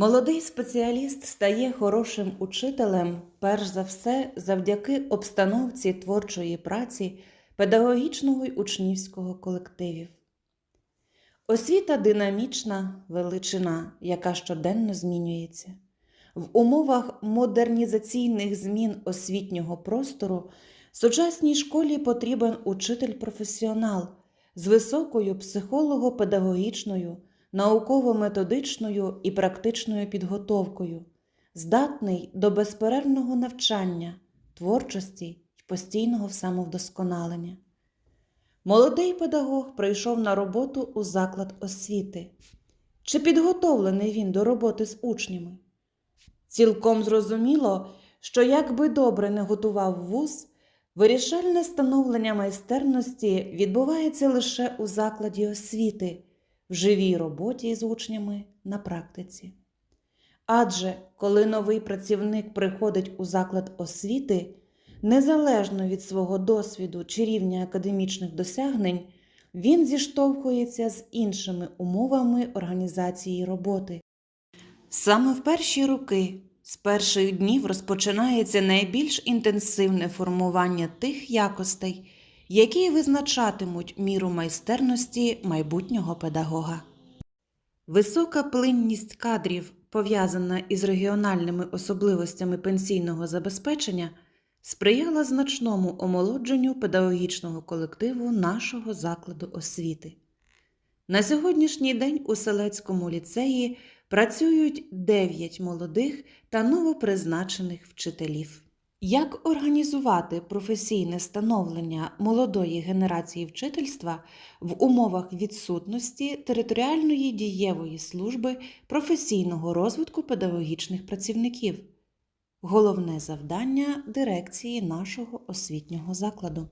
Молодий спеціаліст стає хорошим учителем, перш за все, завдяки обстановці творчої праці педагогічного й учнівського колективів. Освіта динамічна величина, яка щоденно змінюється. В умовах модернізаційних змін освітнього простору сучасній школі потрібен учитель-професіонал з високою психолого-педагогічною, науково-методичною і практичною підготовкою, здатний до безперервного навчання, творчості й постійного самовдосконалення. Молодий педагог прийшов на роботу у заклад освіти. Чи підготовлений він до роботи з учнями? Цілком зрозуміло, що як би добре не готував вуз, вирішальне становлення майстерності відбувається лише у закладі освіти, в живій роботі з учнями на практиці. Адже коли новий працівник приходить у заклад освіти, незалежно від свого досвіду чи рівня академічних досягнень, він зіштовхується з іншими умовами організації роботи. Саме в перші роки, з перших днів розпочинається найбільш інтенсивне формування тих якостей, які визначатимуть міру майстерності майбутнього педагога. Висока плинність кадрів, пов'язана із регіональними особливостями пенсійного забезпечення, сприяла значному омолодженню педагогічного колективу нашого закладу освіти. На сьогоднішній день у Селецькому ліцеї працюють 9 молодих та новопризначених вчителів. Як організувати професійне становлення молодої генерації вчительства в умовах відсутності територіальної дієвої служби професійного розвитку педагогічних працівників? Головне завдання дирекції нашого освітнього закладу.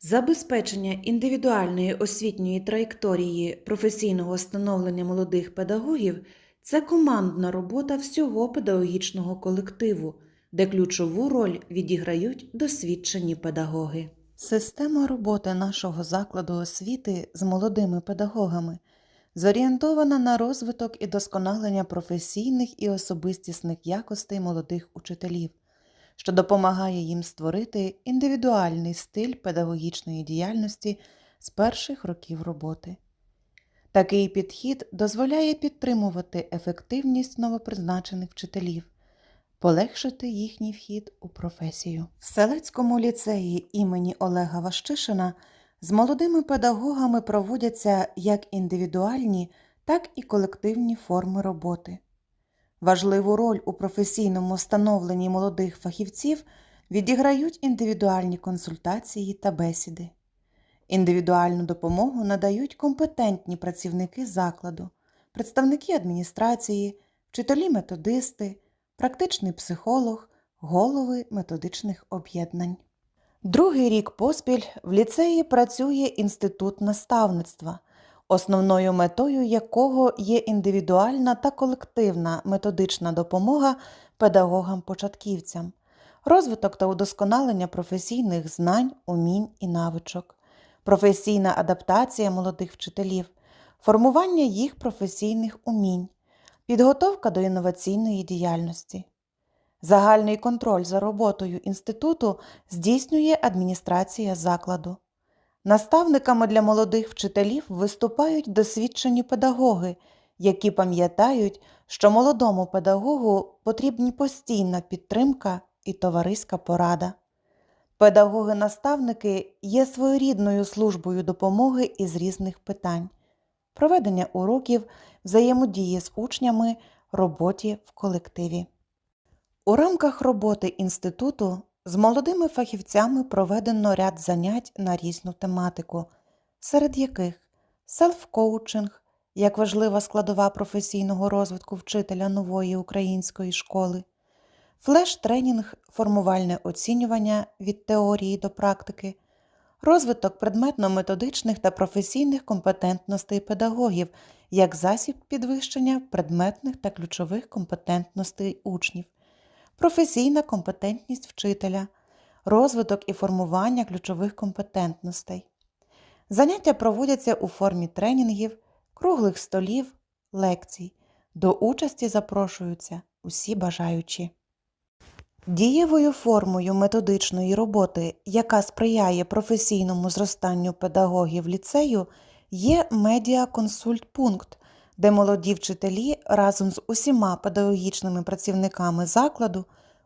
Забезпечення індивідуальної освітньої траєкторії професійного становлення молодих педагогів це командна робота всього педагогічного колективу, де ключову роль відіграють досвідчені педагоги. Система роботи нашого закладу освіти з молодими педагогами зорієнтована на розвиток і досконалення професійних і особистісних якостей молодих учителів що допомагає їм створити індивідуальний стиль педагогічної діяльності з перших років роботи. Такий підхід дозволяє підтримувати ефективність новопризначених вчителів, полегшити їхній вхід у професію. В Селецькому ліцеї імені Олега Ващишина з молодими педагогами проводяться як індивідуальні, так і колективні форми роботи. Важливу роль у професійному становленні молодих фахівців відіграють індивідуальні консультації та бесіди. Індивідуальну допомогу надають компетентні працівники закладу, представники адміністрації, вчителі-методисти, практичний психолог, голови методичних об'єднань. Другий рік поспіль в ліцеї працює інститут наставництва основною метою якого є індивідуальна та колективна методична допомога педагогам-початківцям, розвиток та удосконалення професійних знань, умінь і навичок, професійна адаптація молодих вчителів, формування їх професійних умінь, підготовка до інноваційної діяльності. Загальний контроль за роботою інституту здійснює адміністрація закладу. Наставниками для молодих вчителів виступають досвідчені педагоги, які пам'ятають, що молодому педагогу потрібні постійна підтримка і товариська порада. Педагоги-наставники є своєрідною службою допомоги із різних питань, проведення уроків, взаємодії з учнями, роботі в колективі. У рамках роботи інституту з молодими фахівцями проведено ряд занять на різну тематику, серед яких селф-коучинг як важлива складова професійного розвитку вчителя нової української школи, флеш-тренінг, формувальне оцінювання від теорії до практики, розвиток предметно-методичних та професійних компетентностей педагогів як засіб підвищення предметних та ключових компетентностей учнів професійна компетентність вчителя, розвиток і формування ключових компетентностей. Заняття проводяться у формі тренінгів, круглих столів, лекцій, До участі запрошуються усі бажаючі. Дієвою формою методичної роботи, яка сприяє професійному зростанню педагогів ліцею, є медіаконсультпункт, де молоді вчителі разом з усіма педагогічними працівниками закладу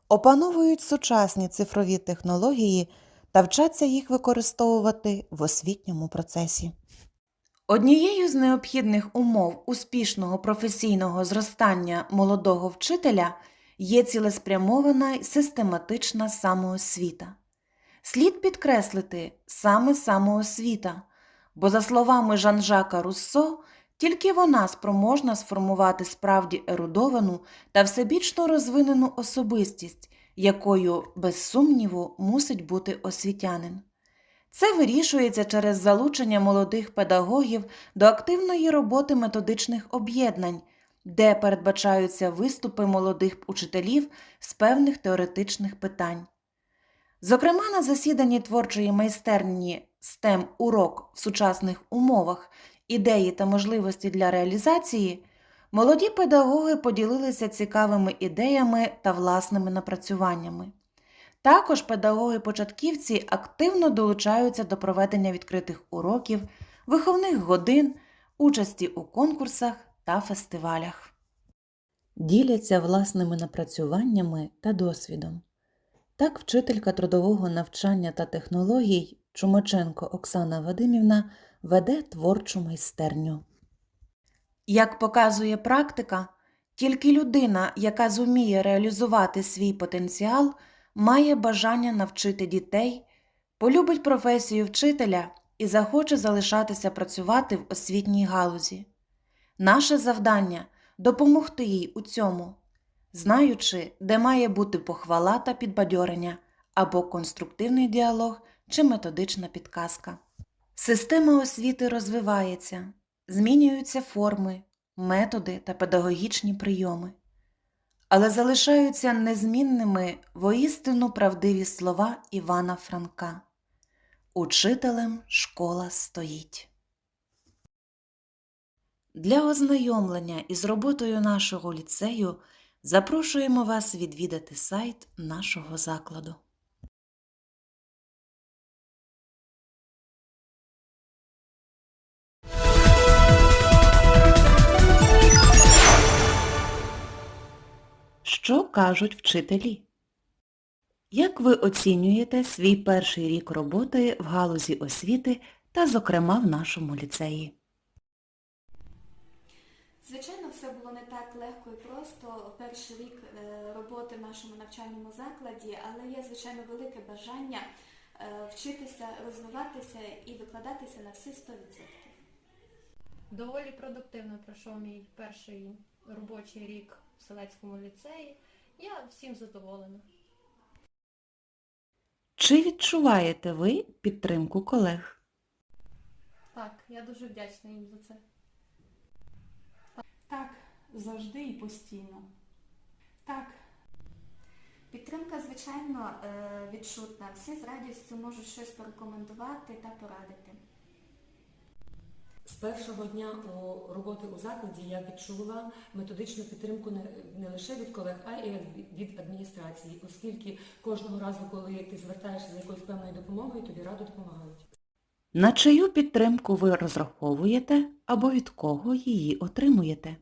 опановують сучасні цифрові технології та вчаться їх використовувати в освітньому процесі. Однією з необхідних умов успішного професійного зростання молодого вчителя є цілеспрямована й систематична самоосвіта. Слід підкреслити саме самоосвіта, бо, за словами Жан-Жака Руссо, тільки вона спроможна сформувати справді ерудовану та всебічно розвинену особистість, якою, без сумніву, мусить бути освітянин. Це вирішується через залучення молодих педагогів до активної роботи методичних об'єднань, де передбачаються виступи молодих учителів з певних теоретичних питань. Зокрема, на засіданні творчої майстерні STEM урок в сучасних умовах ідеї та можливості для реалізації, молоді педагоги поділилися цікавими ідеями та власними напрацюваннями. Також педагоги-початківці активно долучаються до проведення відкритих уроків, виховних годин, участі у конкурсах та фестивалях. Діляться власними напрацюваннями та досвідом. Так, вчителька трудового навчання та технологій Чумаченко Оксана Вадимівна веде творчу майстерню. Як показує практика, тільки людина, яка зуміє реалізувати свій потенціал, має бажання навчити дітей, полюбить професію вчителя і захоче залишатися працювати в освітній галузі. Наше завдання допомогти їй у цьому, знаючи, де має бути похвала та підбадьорення або конструктивний діалог чи методична підказка. Система освіти розвивається, змінюються форми, методи та педагогічні прийоми але залишаються незмінними воістину правдиві слова Івана Франка. Учителем школа стоїть. Для ознайомлення із роботою нашого ліцею запрошуємо вас відвідати сайт нашого закладу. Що кажуть вчителі? Як ви оцінюєте свій перший рік роботи в галузі освіти та, зокрема, в нашому ліцеї? Звичайно, все було не так легко і просто в перший рік е, роботи в нашому навчальному закладі, але є, звичайно, велике бажання е, вчитися, розвиватися і викладатися на всі 100%. Доволі продуктивно пройшов мій перший робочий рік в Селецькому ліцеї. Я всім задоволена. Чи відчуваєте ви підтримку колег? Так, я дуже вдячна їм за це. Так, завжди і постійно. Так, Підтримка, звичайно, е, відчутна. Всі з радістю можуть щось порекомендувати та порадити. З першого дня роботи у закладі я відчула методичну підтримку не, лише від колег, а й від адміністрації, оскільки кожного разу, коли ти звертаєшся за якоюсь певною допомогою, тобі радо допомагають. На чию підтримку ви розраховуєте або від кого її отримуєте?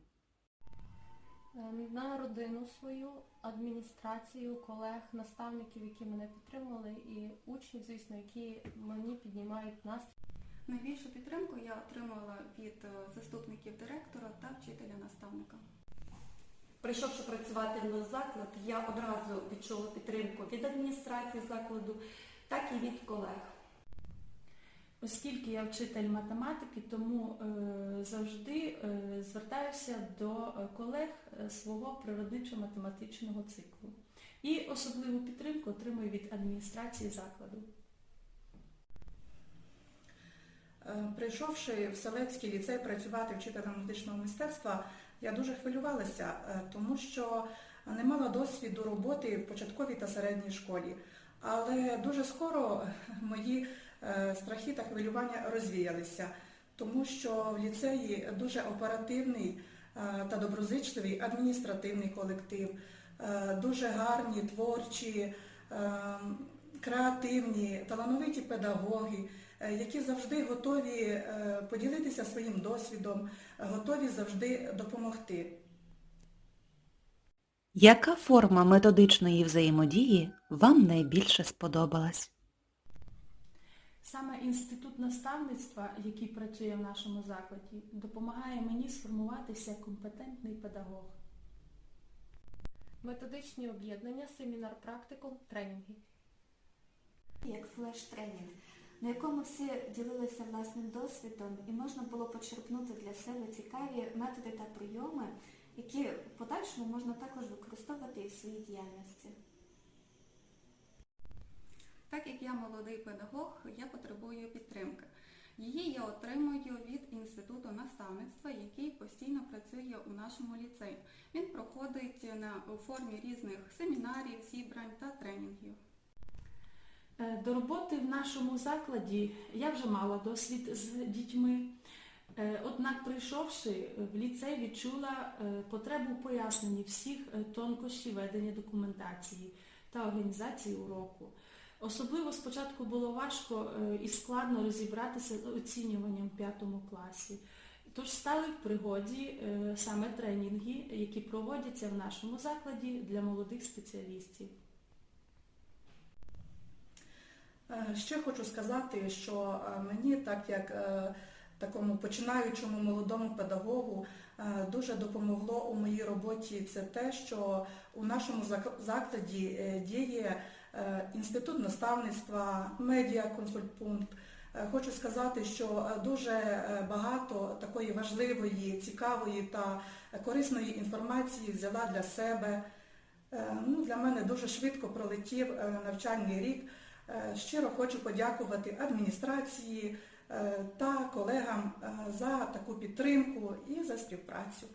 Ем, На родину свою, адміністрацію, колег, наставників, які мене підтримували, і учнів, звісно, які мені піднімають настрій. найбільшу підтримку я отримала від е, заступників директора та вчителя-наставника. Прийшовши працювати в наш заклад, я одразу відчула підтримку від адміністрації закладу, так і від колег. Оскільки я вчитель математики, тому е, завжди е, звертаюся до е, колег свого природничо-математичного циклу. І особливу підтримку отримую від адміністрації закладу. Прийшовши в Селецький ліцей працювати вчителем музичного мистецтва, я дуже хвилювалася, тому що не мала досвіду роботи в початковій та середній школі. Але дуже скоро мої страхи та хвилювання розвіялися, тому що в ліцеї дуже оперативний е, та доброзичливий адміністративний колектив, е, дуже гарні, творчі, е, креативні, талановиті педагоги, е, які завжди готові е, поділитися своїм досвідом, е, готові завжди допомогти. Яка форма методичної взаємодії вам найбільше сподобалась? Саме інститут наставництва, який працює в нашому закладі, допомагає мені сформуватися як компетентний педагог. Методичні об'єднання, семінар, практикум, тренінги. як флеш-тренінг, на якому всі ділилися власним досвідом і можна було почерпнути для себе цікаві методи та прийоми, які в подальшому можна також використовувати і в своїй діяльності. Так як я молодий педагог, я потребую підтримки. Її я отримую від інституту наставництва, який постійно працює у нашому ліцеї. Він проходить на у формі різних семінарів, зібрань та тренінгів. Е, До роботи в нашому закладі я вже мала досвід з дітьми. Е, Однак, прийшовши в ліцей, відчула е, потребу в поясненні всіх е, тонкощів ведення документації та організації уроку. Особливо спочатку було важко е, і складно розібратися з оцінюванням в п'ятому класі. Тож стали в пригоді е, саме тренінги, які проводяться в нашому закладі для молодих спеціалістів. Е, Ще хочу сказати, що мені, так як такому починаючому молодому педагогу, дуже допомогло у моїй роботі це те, що у нашому закладі діє інститут наставництва, медіаконсультпункт. Е, Хочу сказати, що е, дуже е, багато такої важливої, цікавої та корисної інформації взяла для себе. Е, Ну, для мене дуже швидко пролетів е, навчальний рік. Е, Щиро хочу подякувати адміністрації е, та колегам е, за таку підтримку і за співпрацю.